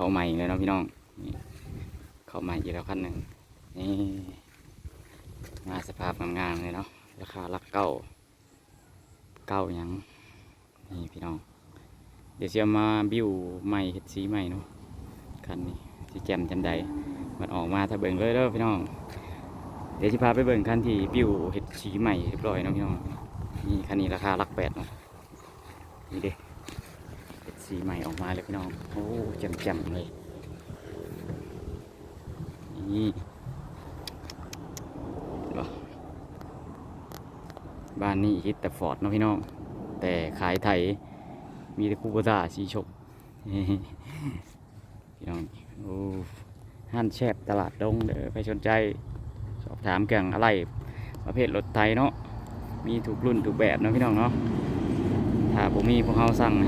เข้าใหม่เลยเนาะพี่น้องเข้าใหม่อีกแล้วคันหนึ่งนี่มาสภาพงามๆเลยเนาะราคาลักเก้าเก้ายังนี่พี่น้อง เดี๋ยวจะมาบิวใหม่เห็ดสีใหม่เนาะคันนี้สีแจ่มจันใดมันออกมาถ้าเบิ่งเลยเด้อพี่น้อง เดี๋ยวจะพาไปเบิ่งคันที่บิวเห็ดสีใหม่เรียบร้อยเนาะพี่น้องนี่คันนี้ราคาลักแปดเนาะนี่เด้ สีใหม่ออกมาเลยพี่น้อง โอ้จ่มๆเลยนี่บ้านนี้ฮิตแต่ฟอร์ดเนาะพี่น้อง แต่ขายไทยมีแต่คูโบต้าสีชมพี่น้องโอ้ห้านแชบตลาดดงเด้อใครสนใจ สอบถามเกี่ยงอะไร ประเภทรถไทยเนาะมีถูกรุ่นถูกแบบเนาะพี่น้องเนาะถ้าผมมีพวกเขาสั่ง